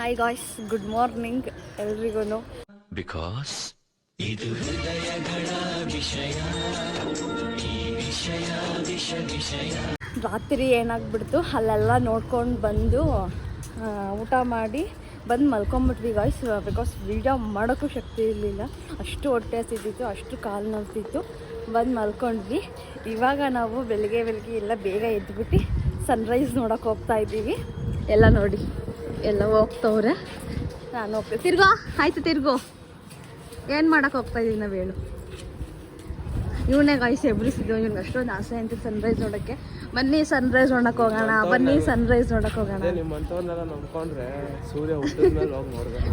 Hi guys good morning ಎಲ್ರಿಗೂ because ರಾತ್ರಿ ಏನಾಗ್ಬಿಡ್ತು ಅಲ್ಲೆಲ್ಲ ನೋಡ್ಕೊಂಡು ಬಂದು ಊಟ ಮಾಡಿ ಬಂದು ಮಲ್ಕೊಂಬಿಟ್ವಿ ಗಾಯ್ಸ್ ಬಿಕಾಸ್ ವೀಡಿಯೋ ಮಾಡೋಕ್ಕೂ ಶಕ್ತಿ ಇರಲಿಲ್ಲ. ಅಷ್ಟು ಹೊಟ್ಟೆ ಹಸಿದಿತ್ತು ಅಷ್ಟು ಕಾಲು ನೋಡ್ತಿತ್ತು ಬಂದು ಮಲ್ಕೊಂಡ್ವಿ. ಇವಾಗ ನಾವು ಬೆಳಿಗ್ಗೆ ಬೆಳಿಗ್ಗೆ ಎಲ್ಲ ಬೇಗ ಎದ್ಬಿಟ್ಟು ಸನ್ರೈಸ್ ನೋಡೋಕೆ ಹೋಗ್ತಾ ಇದ್ದೀವಿ. ಎಲ್ಲ ನೋಡಿ. ಎಲ್ಲ ಹೋಗ್ತವ್ರೆ. ನಾನು ಹೋಗ್ತೀನಿ ತಿರ್ಗೋ ಆಯ್ತು ತಿರ್ಗೋ. ಏನು ಮಾಡೋಕೆ ಹೋಗ್ತಾ ಇದ್ದೀವಿ ನಾವು ಹೇಳು. ಇವನೇ ಗಾಯ್ಸ್ ಎಬ್ರಿಸಿದ್ದು ಇವ್ನಿಗೆ ಅಷ್ಟೊಂದು ಆಸೆ ಅಂತ ಸನ್ರೈಸ್ ನೋಡೋಕ್ಕೆ. ಬನ್ನಿ ಸನ್ರೈಸ್ ನೋಡಕ್ಕೆ ಹೋಗೋಣ ಬನ್ನಿ ಸನ್ರೈಸ್ ನೋಡಕ್ಕೆ ಹೋಗೋಣ.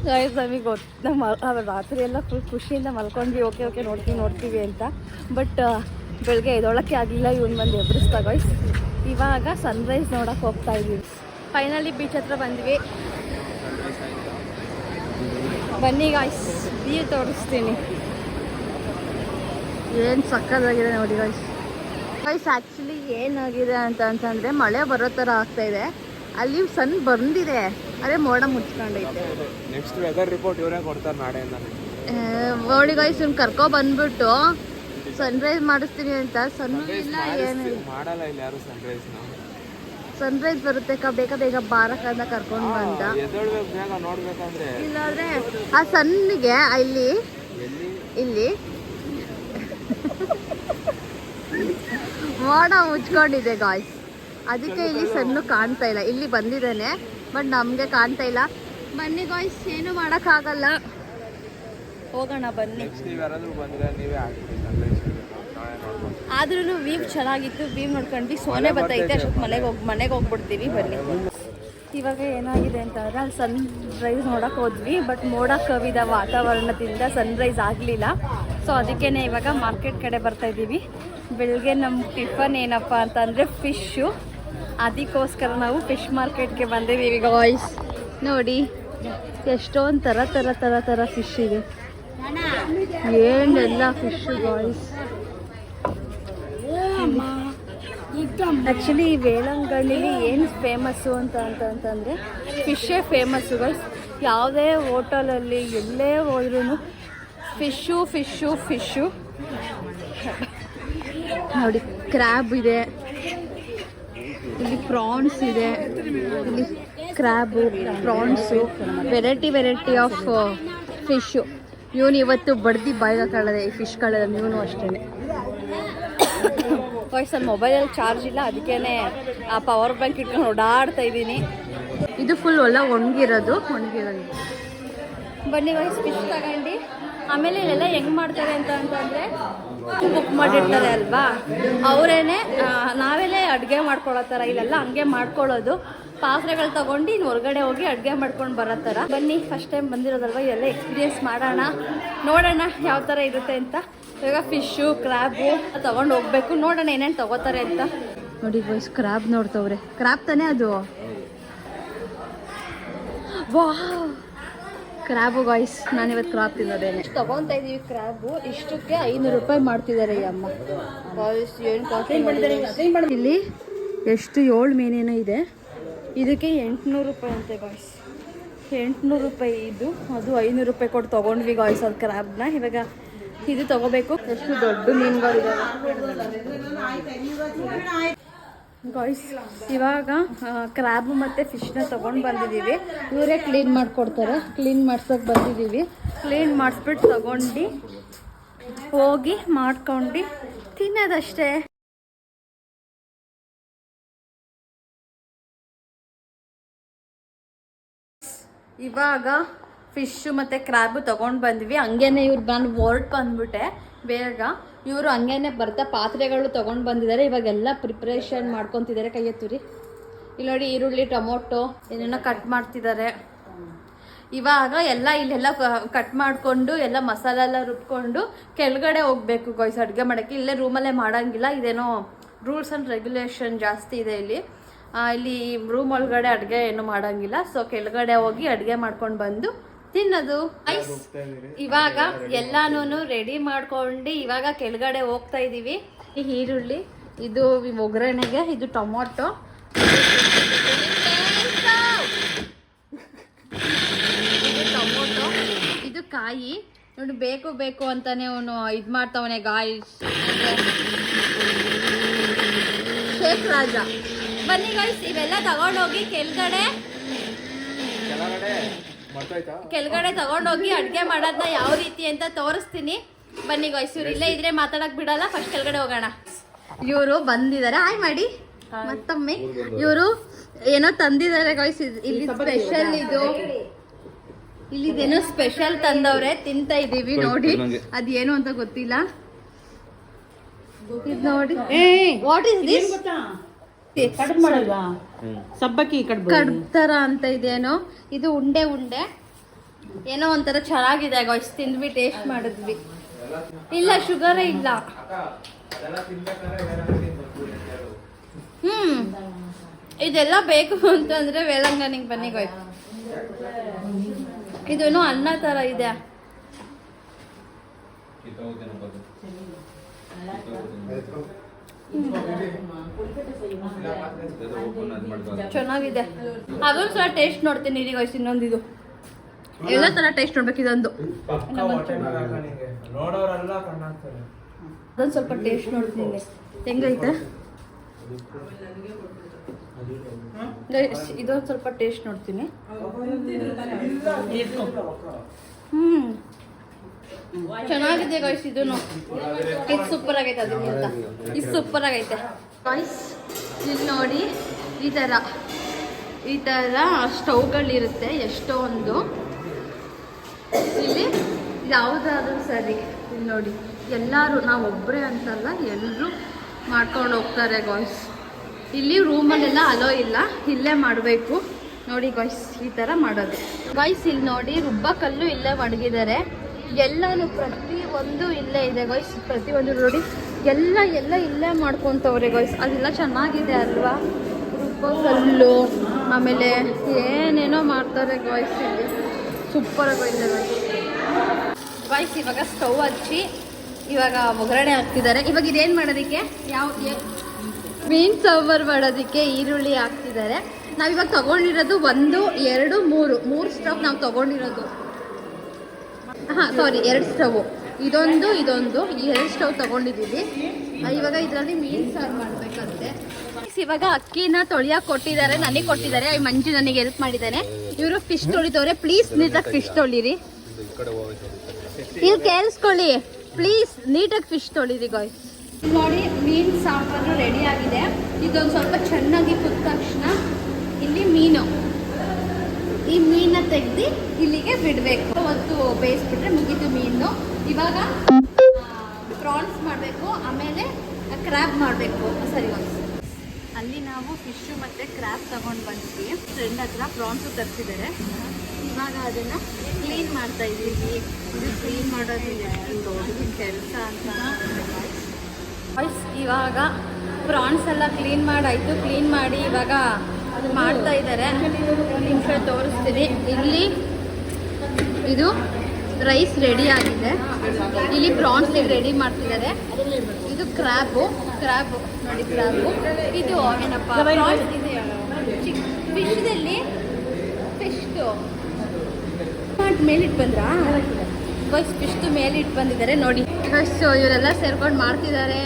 ಗಾಯ್ಸ್ ನಮಗೆ ಗೊತ್ತು ನಮ್ಮ ರಾತ್ರಿ ಎಲ್ಲ ಫುಲ್ ಖುಷಿಯಿಂದ ಮಲ್ಕೊಂಡ್ವಿ ಓಕೆ ಓಕೆ ನೋಡ್ತೀವಿ ನೋಡ್ತೀವಿ ಅಂತ. ಬಟ್ ಬೆಳಗ್ಗೆ ಎದೊಳಕ್ಕೆ ಆಗಲಿಲ್ಲ ಇವ್ನು ಬಂದು ಎಬ್ರಿಸ್ತಾ ಗಾಯ್ಸ್ ಇವಾಗ ಸನ್ರೈಸ್ ನೋಡಕ್ಕೆ ಹೋಗ್ತಾ ಇದ್ದೀವಿ ಫೈನಲಿ ಬೀಚ್ ಹತ್ರ ಬಂದ್ವಿ. ಬನ್ನಿ ಗಾಯ್ಸ್ ವ್ಯೂ ತೋರಿಸ್ತೀನಿ. ಏನು ಸಕ್ಕದಾಗಿದೆ ನೋಡಿ ಗಾಯ್ಸ್ ಗಾಯ್ಸ್ ಆ್ಯಕ್ಚುಲಿ ಏನಾಗಿದೆ ಅಂತ ಅಂತಂದರೆ ಮಳೆ ಬರೋ ಥರ ಆಗ್ತಾ ಇದೆ. ಅಲ್ಲಿ ಸನ್ ಬಂದಿದೆ. ಅದೇ ಮೋಡ ಮುಚ್ಕೊಂಡೈತೆ. ನೆಕ್ಸ್ಟ್ ವೆದರ್ ರಿಪೋರ್ಟ್ ಇವರೇ ಕೊಡ್ತಾರೆ ನಾಳೆಯಿಂದ ಓಡಿ ಗಾಯ್ಸ್ ಇವ್ನು ಕರ್ಕೊ ಬಂದ್ಬಿಟ್ಟು ಸನ್ರೈಸ್ ಮಾಡಿಸ್ತೀನಿ ಅಂತ. ಸನ್ ಇಲ್ಲ ಏನು ಮಾಡಲ್ಲ ಇಲ್ಲಿ ಯಾರು ಸನ್ರೈಸ್ನ ಸನ್ರೈಸ್ ಬರುತ್ತೆ. ಕ ಬೇಗ ಬೇಗ ಬಾರಕ್ಕಂತ ಕರ್ಕೊಂಡು ಬಂದ. ಇಲ್ಲಾಂದ್ರೆ ಆ ಸನ್ಗೆ ಇಲ್ಲಿ ಇಲ್ಲಿ. ಮೋಡ ಮುಚ್ಕೊಂಡಿದೆ ಗಾಯ್ಸ್ ಅದಕ್ಕೆ ಇಲ್ಲಿ ಸಣ್ಣ ಕಾಣ್ತಾ ಇಲ್ಲ. ಇಲ್ಲಿ ಬಂದಿದ್ದಾನೆ ಬಟ್ ನಮಗೆ ಕಾಣ್ತಾ ಇಲ್ಲ. ಬನ್ನಿ ಗಾಯ್ಸ್ ಏನು ಮಾಡೋಕ್ಕಾಗಲ್ಲ. ಹೋಗೋಣ ಬನ್ನಿ. ಆದ್ರೂ ವೀವ್ ಚೆನ್ನಾಗಿತ್ತು ವೀವ್ ನೋಡ್ಕೊಂಡ್ವಿ. ಸೋನೆ ಬರ್ತೈತೆ ಅಷ್ಟೊತ್ತು ಮನೆಗೆ ಹೋಗಿ ಮನೆಗೆ ಹೋಗ್ಬಿಡ್ತೀವಿ ಬನ್ನಿ. ಇವಾಗ ಏನಾಗಿದೆ ಅಂತಂದ್ರೆ ಅಲ್ಲಿ ಸನ್ ರೈಸ್ ನೋಡಕ್ಕೆ ಹೋದ್ವಿ ಬಟ್ ಮೋಡ ಕವಿದ ವಾತಾವರಣದಿಂದ ಸನ್ರೈಸ್ ಆಗಲಿಲ್ಲ. ಸೊ ಅದಕ್ಕೇ ಇವಾಗ ಮಾರ್ಕೆಟ್ ಕಡೆ ಬರ್ತಾ ಇದ್ದೀವಿ. ಬೆಳಗ್ಗೆ ನಮ್ಮ ಟಿಫನ್ ಏನಪ್ಪ ಅಂತಂದರೆ ಫಿಶ್ಶು ಅದಕ್ಕೋಸ್ಕರ ನಾವು ಫಿಶ್ ಮಾರ್ಕೆಟ್ಗೆ ಬಂದಿದ್ದೀವಿ ಗಾಯ್ಸ್ ನೋಡಿ ಎಷ್ಟೊಂದು ಥರ ಥರ ಥರ ಥರ ಫಿಶ್ ಇದೆ. ಏನೆಲ್ಲ ಫಿಶ್ ಗಾಯ್ಸ್ ಆ್ಯಕ್ಚುಲಿ ವೇಲಂಗಡಿಲಿ ಏನು ಫೇಮಸ್ಸು ಅಂತ ಅಂತ ಅಂತಂದರೆ ಫಿಶ್ಶೇ ಫೇಮಸ್ಸು ಗೈಸ್ ಯಾವುದೇ ಹೋಟಲಲ್ಲಿ ಎಲ್ಲೇ ಹೋದ್ರೂ ಫಿಶ್ಶು ಫಿಶ್ಶು ಫಿಶ್ಶು ನೋಡಿ ಕ್ರ್ಯಾಬ್ ಇದೆ. ಇಲ್ಲಿ ಪ್ರಾನ್ಸ್ ಇದೆ. ಇಲ್ಲಿ crab prawns variety variety of fish ಇವನು ಇವತ್ತು ಬಡ್ದು ಬಾಯಿಗೆ ಕಳೆದೆ ಈ ಫಿಶ್ಗಳೆಲ್ಲ ಇವನು ಅಷ್ಟೇ ವಾಯ್ಸ್ ಅಲ್ಲಿ ಮೊಬೈಲಲ್ಲಿ ಚಾರ್ಜ್ ಇಲ್ಲ ಅದಕ್ಕೇ ಆ ಪವರ್ ಬ್ಯಾಂಕ್ ಇಟ್ಕೊಂಡು ಓಡಾಡ್ತಾ ಇದ್ದೀನಿ. ಇದು ಫುಲ್ ಒಳ್ಳೆ ಒಣಗಿರೋದು? ಒಣಗಿರೋದು. ಬನ್ನಿ ವಾಯ್ಸ್ ಫಿಶ್ ತಗೊಂಡು. ಆಮೇಲೆ ಇಲ್ಲೆಲ್ಲ ಹೆಂಗ್ ಮಾಡ್ತಾರೆ ಅಂತ ಅಂತಂದರೆ ಬುಕ್ ಮಾಡಿರ್ತಾರೆ ಅಲ್ವಾ? ಅವರೇನೆ ನಾವೆಲ್ಲೇ ಅಡುಗೆ ಮಾಡ್ಕೊಳ್ಳೋ ಥರ ಇಲ್ಲೆಲ್ಲ ಹಂಗೆ ಮಾಡ್ಕೊಳ್ಳೋದು. ಪಾತ್ರೆಗಳು ತಗೊಂಡು ಇನ್ನು ಹೊರಗಡೆ ಹೋಗಿ ಅಡುಗೆ ಮಾಡ್ಕೊಂಡು ಬರೋ ಥರ. ಬನ್ನಿ ಫಸ್ಟ್ ಟೈಮ್ ಬಂದಿರೋದಲ್ವ? ಎಲ್ಲ ಎಕ್ಸ್ಪೀರಿಯೆನ್ಸ್ ಮಾಡೋಣ. ನೋಡೋಣ ಯಾವ ಥರ ಇರುತ್ತೆ ಅಂತ. ಇವಾಗ ಫಿಶು ಕ್ರಾಬು ತಗೊಂಡು ಹೋಗ್ಬೇಕು. ನೋಡೋಣ ಏನೇನು ತಗೋತಾರೆ ಅಂತ. ನೋಡಿ ಬಾಯ್ಸ್ ಕ್ರಾಬ್ ನೋಡ್ತವ್ರೆ. ಕ್ರಾಬ್ ತಾನೇ ಅದು? ವಾ ಕ್ರ್ಯಾಬು ಗಾಯ್ಸ್ ನಾನು ಇವತ್ತು ಕ್ರಾಪ್ ತಿನ್ನೋದೇನೆ ತಗೊಂತ ಇದೀವಿ ಕ್ರಾಬು ಇಷ್ಟಕ್ಕೆ ಐನೂರು ರೂಪಾಯಿ ಮಾಡ್ತಿದ್ದಾರೆ ಈ ಅಮ್ಮ. ಬಾಯ್ಸ್ ಏನು ಇಲ್ಲಿ ಎಷ್ಟು ಏಳು ಮೀನೇನೋ ಇದೆ? ಇದಕ್ಕೆ ಎಂಟುನೂರು ರೂಪಾಯಿ ಅಂತೆ ಗಾಯ್ಸ್ ಎಂಟುನೂರು ರೂಪಾಯಿ ಇದು. ಅದು ಐನೂರು ರೂಪಾಯಿ ಕೊಟ್ಟು ತೊಗೊಂಡ್ವಿ ಗಾಯ್ಸ್ ಅದು ಕ್ರಾಬ್ನ ಇವಾಗ ಇದು ತಗೋಬೇಕು. ಎಷ್ಟು ದೊಡ್ಡ ಮೀನುಗಳಿದಾವೆ ಗಾಯ್ಸ್ ಇವಾಗ ಮತ್ತೆ ಮತ್ತು ಫಿಶ್ನ ತಗೊಂಡ್ ಬಂದಿದ್ದೀವಿ. ಇವರೇ ಕ್ಲೀನ್ ಮಾಡ್ಕೊಡ್ತಾರೆ. ಕ್ಲೀನ್ ಮಾಡ್ಸೋಕೆ ಬಂದಿದ್ದೀವಿ. ಕ್ಲೀನ್ ಮಾಡಿಸ್ಬಿಟ್ಟು ತಗೊಂಡು, ಹೋಗಿ ಮಾಡ್ಕೊಂಡು ತಿನ್ನೋದಷ್ಟೇ. ಇವಾಗ ಫಿಶ್ಶು ಮತ್ತು ಕ್ರ್ಯಾಬು ತೊಗೊಂಡು ಬಂದ್ವಿ. ಹಂಗೇನೆ ಇವ್ರು ನಾನು ವರ್ಕ್ ಬಂದ್ಬಿಟ್ಟೆ ಬೇಗ. ಇವರು ಹಂಗೇನೆ ಬರ್ತಾ ಪಾತ್ರೆಗಳು ತೊಗೊಂಡು ಬಂದಿದ್ದಾರೆ. ಇವಾಗೆಲ್ಲ ಪ್ರಿಪ್ರೇಷನ್ ಮಾಡ್ಕೊತಿದ್ದಾರೆ ಕೈ ಎತ್ತುರಿ ಇಲ್ಲಿ ನೋಡಿ ಈರುಳ್ಳಿ, ಟೊಮೊಟೊ ಏನೇನೋ ಕಟ್ ಮಾಡ್ತಿದ್ದಾರೆ. ಇವಾಗ ಎಲ್ಲ ಇಲ್ಲೆಲ್ಲ ಕಟ್ ಮಾಡಿಕೊಂಡು ಎಲ್ಲ ಮಸಾಲೆ ಎಲ್ಲ ರುಬ್ಕೊಂಡು ಕೆಳಗಡೆ ಹೋಗ್ಬೇಕು ಗಾಯ್ಸ್ ಅಡುಗೆ ಮಾಡೋಕ್ಕೆ. ಇಲ್ಲೇ ರೂಮಲ್ಲೇ ಮಾಡೋಂಗಿಲ್ಲ. ಇದೇನೋ ರೂಲ್ಸ್ ಆ್ಯಂಡ್ ರೆಗ್ಯುಲೇಷನ್ ಜಾಸ್ತಿ ಇದೆ ಇಲ್ಲಿ. ಇಲ್ಲಿ ರೂಮ್ ಒಳಗಡೆ ಅಡುಗೆ ಏನು ಮಾಡೋಂಗಿಲ್ಲ. ಸೊ ಕೆಳಗಡೆ ಹೋಗಿ ಅಡುಗೆ ಮಾಡ್ಕೊಂಡು ಬಂದು ತಿನ್ನೋದು ಐಸ್. ಇವಾಗ ಎಲ್ಲಾನು ರೆಡಿ ಮಾಡ್ಕೊಂಡು ಇವಾಗ ಕೆಳಗಡೆ ಹೋಗ್ತಾ ಇದೀವಿ. ಈ ಈರುಳ್ಳಿ ಇದು ಒಗ್ಗರಣೆಗೆ ಇದು ಟೊಮೊಟೊ. ಕಾಯಿ. ನೋಡಿ ಬೇಕು ಬೇಕು ಅಂತಾನೆ ಅವನು ಇದು ಮಾಡ್ತಾವನೆ ಗಾಯ್ಸ್ ಶೇಖ್ ರಾಜ. ಬನ್ನಿ ಗಾಯ್ಸ್ ಇವೆಲ್ಲ ತಗೊಂಡೋಗಿ ಕೆಳಗಡೆ ಕೆಳಗಡೆ ತಗೊಂಡೋಗಿ ಅಡ್ಗೆ ಮಾಡೋದ್ನ ಯಾವ ರೀತಿ ಅಂತ ತೋರಿಸ್ತೀನಿ. ಬನ್ನಿ ಗಾಯ್ಸ್ ಇವ್ರು ಇಲ್ಲೇ ಇದ್ರೆ ಮಾತಾಡಕ್ ಬಿಡಲ್ಲ ಫಸ್ಟ್ ಕೆಳಗಡೆ ಹೋಗೋಣ. ಇವರು ಬಂದಿದ್ದಾರೆ ಹಾಯ್ ಮಾಡಿ ಮತ್ತೊಮ್ಮೆ. ಇವರು ಏನೋ ತಂದಿದ್ದಾರೆ ಗಾಯ್ಸ್ ಇಲ್ಲಿ ಸ್ಪೆಷಲ್ ಇದು. ಇಲ್ಲಿದೇನೋ ಸ್ಪೆಷಲ್ ತಂದವ್ರೆ ತಿಂತ ಇದೀವಿ ನೋಡಿ. ಅದೇನು ಅಂತ ಗೊತ್ತಿಲ್ಲ. ಇದು ನೋಡಿ. ವಾಟ್ ಇಸ್ ದಿಸ್ ಕಡುಬು ಮಾಡಲ್ವಾ ಸಬ್ಬಕ್ಕಿ ಕಡುಬು ಕಡ್ಬ್ ತರ ಅಂತ ಇದೇನೋ? ಇದು ಉಂಡೆ ಉಂಡೆ. ಏನೋ ಒಂಥರ ಚೆನ್ನಾಗಿದೆ ಗಾಯ್ಸ್ ತಿಂದ್ವಿ ಟೇಸ್ಟ್ ಮಾಡಿದ್ವಿ. ಇಲ್ಲ ಶುಗರೇ ಇಲ್ಲ. ಹ್ಮ್. ಇದೆಲ್ಲ ಬೇಕು ಅಂತಂದ್ರೆ ವೇಳಂಗನಿಗೆ ಬನ್ನಿ ಗಾಯ್ಸ್ ಇದೇನೋ ಅನ್ನ ತರ ಇದೆ. ಚೆನ್ನಾಗಿದೆ. ಅದೊಂದು ಸಲ ಟೇಸ್ಟ್ ನೋಡ್ತೀನಿ ಇದೀಗ ಇನ್ನೊಂದು ಇದು. ಎಲ್ಲ ತರ ಟೇಸ್ಟ್ ನೋಡ್ಬೇಕು ಇದೊಂದು. ಅದೊಂದು ಸ್ವಲ್ಪ ಟೇಸ್ಟ್ ನೋಡ್ತೀನಿ ಹೆಂಗೈತೆ? ಇದೊಂದು ಸ್ವಲ್ಪ ಟೇಸ್ಟ್ ನೋಡ್ತೀನಿ. ಹ್ಮ್. ಚೆನ್ನಾಗಿದೆ ಗಾಯ್ಸ್ ಇದೂ ಇದು ಸೂಪರ್ ಆಗೈತೆ ಅದಕ್ಕಿಂತ ಇದು ಸೂಪರ್ ಆಗೈತೆ. ಗಾಯ್ಸ್ ಇಲ್ಲಿ ನೋಡಿ, ಈ ಥರ ಈ ಥರ ಸ್ಟವ್ಗಳಿರುತ್ತೆ ಒಂದು ಇಲ್ಲಿ ಯಾವುದಾದ್ರೂ ಸರಿ, ಇಲ್ಲಿ ನೋಡಿ. ಎಲ್ಲರೂ, ನಾವು ಒಬ್ಬರೇ ಅಂತಲ್ಲ ಎಲ್ಲರೂ ಮಾಡ್ಕೊಂಡು ಹೋಗ್ತಾರೆ ಗಾಯ್ಸ್ ಇಲ್ಲಿ ರೂಮಲ್ಲೆಲ್ಲ ಅಲೋ ಇಲ್ಲ, ಇಲ್ಲೇ ಮಾಡಬೇಕು. ನೋಡಿ ಗಾಯ್ಸ್ ಈ ಥರ ಮಾಡೋದು. ಗಾಯ್ಸ್ ಇಲ್ಲಿ ನೋಡಿ ರುಬ್ಬ ಕಲ್ಲು ಇಲ್ಲೇ ಮಡಗಿದ್ದಾರೆ ಎಲ್ಲಾನು ಪ್ರತಿ ಒಂದು ಇಲ್ಲೇ ಇದೆ ಗಾಯ್ಸ್ ಒಂದು ನೋಡಿ. ಎಲ್ಲ ಎಲ್ಲ ಇಲ್ಲೇ ಮಾಡ್ಕೊತವ್ರೆ ಗಾಯ್ಸ್ ಅದೆಲ್ಲ ಚೆನ್ನಾಗಿದೆ ಅಲ್ವಾ? ಕಲ್ಲು ಆಮೇಲೆ ಏನೇನೋ ಮಾಡ್ತಾರೆ ಗಾಯ್ಸ್ ಇಲ್ಲಿ. ಸೂಪರ್ ಆಗಿದೆ ಗಾಯ್ಸ್ ಇವಾಗ ಸ್ಟವ್ ಹಚ್ಚಿ, ಇವಾಗ ಒಗ್ಗರಣೆ ಹಾಕ್ತಿದ್ದಾರೆ. ಇವಾಗ ಇದೇನು ಮಾಡೋದಕ್ಕೆ? ಯಾವ ಮೀನ್ ಸಾಂಬಾರ್ ಮಾಡೋದಕ್ಕೆ ಈರುಳ್ಳಿ ಹಾಕ್ತಿದ್ದಾರೆ. ನಾವಿವಾಗ ತಗೊಂಡಿರೋದು ಒಂದು, ಎರಡು, ಮೂರು. ಮೂರು ಸ್ಟವ್ ನಾವು ತಗೊಂಡಿರೋದು. ಹಾಂ ಸಾರಿ ಎರಡು ಸ್ಟವ್ ಇದೊಂದು ಇದೊಂದು, ಈ ಎರಡು ಸ್ಟವ್ ತಗೊಂಡಿದ್ದೀವಿ ಇವಾಗ ಇದರಲ್ಲಿ ಮೀನು ಸಾರು ಮಾಡಬೇಕಂತೆ. ಇವಾಗ ಅಕ್ಕಿನ ತೊಳಿಯಕ್ಕೆ ಕೊಟ್ಟಿದ್ದಾರೆ, ನನಗೆ ಕೊಟ್ಟಿದ್ದಾರೆ. ಈ ಮಂಜು ನನಗೆ ಹೆಲ್ಪ್ ಮಾಡಿದ್ದಾನೆ. ಇವರು ಫಿಶ್ ತೊಳಿತವ್ರೆ ಪ್ಲೀಸ್ ನೀಟಾಗಿ ಫಿಶ್ ತೊಳಿರಿ. ಇಲ್ಲಿ ಕೇಳಿಸ್ಕೊಳ್ಳಿ ಪ್ಲೀಸ್ ನೀಟಾಗಿ ಫಿಶ್ ತೊಳಿರಿ ಗಾಯ್ ನೋಡಿ, ಮೀನು ಸಾಂಬಾರು ರೆಡಿ ಆಗಿದೆ. ಇದೊಂದು ಸ್ವಲ್ಪ ಚೆನ್ನಾಗಿ ಕುದ್ದ ತಕ್ಷಣ ಇಲ್ಲಿ ಮೀನು. ಈ ಮೀನ ತೆಗ್ದು ಇಲ್ಲಿಗೆ ಬಿಡಬೇಕು. ಮತ್ತು ಬೇಯಿಸ್ಬಿಟ್ರೆ ಮುಗೀತು ಮೀನು. ಇವಾಗ ಪ್ರಾನ್ಸ್ ಮಾಡಬೇಕು, ಆಮೇಲೆ ಕ್ರ್ಯಾಬ್ ಮಾಡಬೇಕು ಸರಿ ಒಂದು ಅಲ್ಲಿ ನಾವು ಫಿಶು ಮತ್ತು ಕ್ರ್ಯಾಬ್ ತಗೊಂಡು ಬಂದ್ವಿ. ಫ್ರೆಂಡ್ ಹತ್ರ ಪ್ರಾನ್ಸು ತರಿಸಿದ್ದಾರೆ. ಇವಾಗ ಅದನ್ನು ಕ್ಲೀನ್ ಮಾಡ್ತಾ ಇದ್ದೀವಿ ಇದು ಕ್ಲೀನ್ ಮಾಡೋದು ದೊಡ್ಡ ಕೆಲಸ ಅಂತ ಇವಾಗ ಪ್ರಾನ್ಸ್ ಎಲ್ಲ ಕ್ಲೀನ್ ಮಾಡಾಯಿತು. ಕ್ಲೀನ್ ಮಾಡಿ ಇವಾಗ ಮಾಡ್ತಾ ಇದ್ದಾರೆ. ನಿಮಿಷ ತೋರಿಸ್ತೀನಿ. ಇಲ್ಲಿ ಇದು ರೈಸ್ ರೆಡಿ ಆಗಿದೆ. ಇಲ್ಲಿ ಪ್ರಾನ್ಸ್ ರೆಡಿ ಮಾಡ್ತಿದ್ದಾರೆ. ಇದು ಕ್ರ್ಯಾಬು ಕ್ರ್ಯಾಬು ನೋಡಿ ಕ್ರ್ಯಾಬು ಇದು ಏನಪ್ಪ ಪ್ರಾನ್ಸ್ ಇದೆ ಫಿಶ್ದಲ್ಲಿ ಫಿಶ್ದು ಮೇಲೆ ಮೇಲಿಟ್ಟು ಬಂದ್ರಾ? ಬಸ್ ಫಿಶ್ದು ಮೇಲಿಟ್ಟು ಬಂದಿದ್ದಾರೆ ನೋಡಿ. ಫಸ್ಟ್ ಇವರೆಲ್ಲ ಸೇರ್ಕೊಂಡು ಮಾಡ್ತಿದ್ದಾರೆ.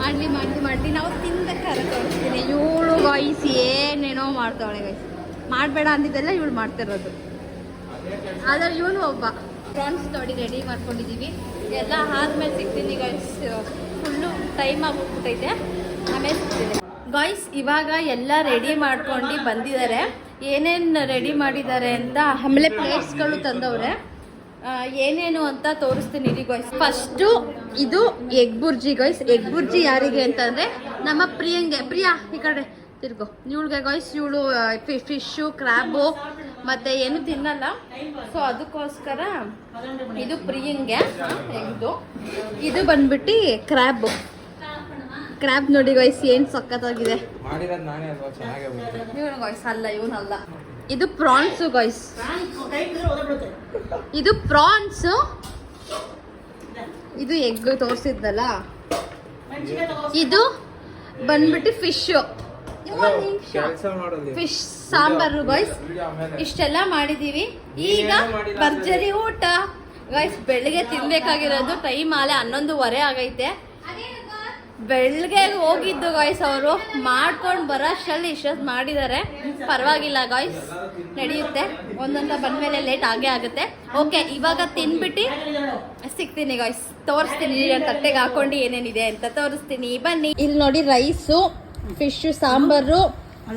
ಮಾಡ್ಲಿ ಮಾಡ್ಲಿ ಮಾಡ್ಲಿ. ನಾವು ತಿನ್ಬೇಕಾದ್ರೆ ತೋರಿಸ್ತೀನಿ ಇವಳು ಗಾಯ್ಸ್ ಏನೇನೋ ಮಾಡ್ತಾವಳೆ ಗೈಸ್ ಮಾಡಬೇಡ ಅಂದಿದ್ದೆಲ್ಲ ಇವಳು ಮಾಡ್ತಿರೋದು. ಆದರೆ ಇವನು ಒಬ್ಬ. ಪ್ರಾನ್ಸ್ ನೋಡಿ ರೆಡಿ ಮಾಡ್ಕೊಂಡಿದ್ದೀವಿ ಎಲ್ಲ ಆದ್ಮೇಲೆ ಸಿಗ್ತೀನಿ ಗಾಯ್ಸ್ ಫುಲ್ಲು ಟೈಮ್ ಆಗ್ಬಿಟ್ಟೈತೆ ಆಮೇಲೆ ಸಿಗ್ತೀನಿ. ಗಾಯ್ಸ್ ಇವಾಗ ಎಲ್ಲ ರೆಡಿ ಮಾಡ್ಕೊಂಡು ಬಂದಿದ್ದಾರೆ. ಏನೇನು ರೆಡಿ ಮಾಡಿದ್ದಾರೆ ಅಂತ ಆಮೇಲೆ ಪ್ಲೇಟ್ಸ್ಗಳು ತಂದವ್ರೆ. ಏನೇನು ಅಂತ ತೋರಿಸ್ತೀನಿ ಇಡೀ ಗಾಯ್ಸ್ ಫಸ್ಟು ಇದು egg bhurji guys egg bhurji ಯಾರಿಗೆ ಅಂತಂದರೆ ನಮ್ಮ ಪ್ರಿಯಂಗೆ. ಪ್ರಿಯಾ, ಈ ಕಡೆ. ತಿರ್ಗೋ. ಇವಳಿಗೆ ಗಾಯ್ಸ್ ಇವಳು ಫಿಶ್ಶು ಕ್ರ್ಯಾಬು ಮತ್ತು ಏನು ತಿನ್ನಲ್ಲ. ಸೊ ಅದಕ್ಕೋಸ್ಕರ ಇದು ಪ್ರಿಯಂಗೆ ಇದು. ಇದು ಬಂದ್ಬಿಟ್ಟು ಕ್ರ್ಯಾಬು ಕ್ರ್ಯಾಬ್ ನೋಡಿ ಗಾಯ್ಸ್ ಏನು ಸಕ್ಕತ್ತಾಗಿದೆ ಇವನು ಗಾಯ್ಸ್ ಅಲ್ಲ ಇವನಲ್ಲ ಇದು ಪ್ರಾನ್ಸು ಗಾಯ್ಸ್ ಇದು ಪ್ರಾನ್ಸು ಇದು ಎಗ್ ತೋರಿಸಿದ್ದಲ್ಲ ಇದು ಬಂದ್ಬಿಟ್ಟು ಫಿಶ್ಶು ಫಿಶ್ ಸಾಂಬಾರು ಗಾಯ್ಸ್ ಇಷ್ಟೆಲ್ಲ ಮಾಡಿದೀವಿ. ಈಗ ಭರ್ಜರಿ ಊಟ. ಗೈಸ್ ಬೆಳಿಗ್ಗೆ ತಿನ್ಬೇಕಾಗಿರೋದು ಟೈಮ್ ಆಲೆ ಹನ್ನೊಂದುವರೆ ಆಗೈತೆ. ಬೆಳಗ್ಗೆ ಹೋಗಿದ್ದು ಗಾಯ್ಸ್ ಅವರು. ಮಾಡ್ಕೊಂಡು ಬರೋಷ್ಟಲ್ಲಿ ಇಷ್ಟೊತ್ತು ಮಾಡಿದ್ದಾರೆ. ಪರವಾಗಿಲ್ಲ ಗಾಯ್ಸ್ ನಡೆಯುತ್ತೆ. ಒಂದೊಂದ ಬಂದಮೇಲೆ ಲೇಟ್ ಆಗೇ ಆಗುತ್ತೆ. ಓಕೆ ಇವಾಗ ತಿನ್ಬಿಟ್ಟು ಸಿಗ್ತೀನಿ ಗಾಯ್ಸ್ ತೋರಿಸ್ತೀನಿ ತಟ್ಟೆಗೆ ಹಾಕೊಂಡು ಏನೇನಿದೆ ಅಂತ ತೋರಿಸ್ತೀನಿ. ಬನ್ನಿ. ಇಲ್ಲಿ ನೋಡಿ ರೈಸು ಫಿಶು ಸಾಂಬಾರು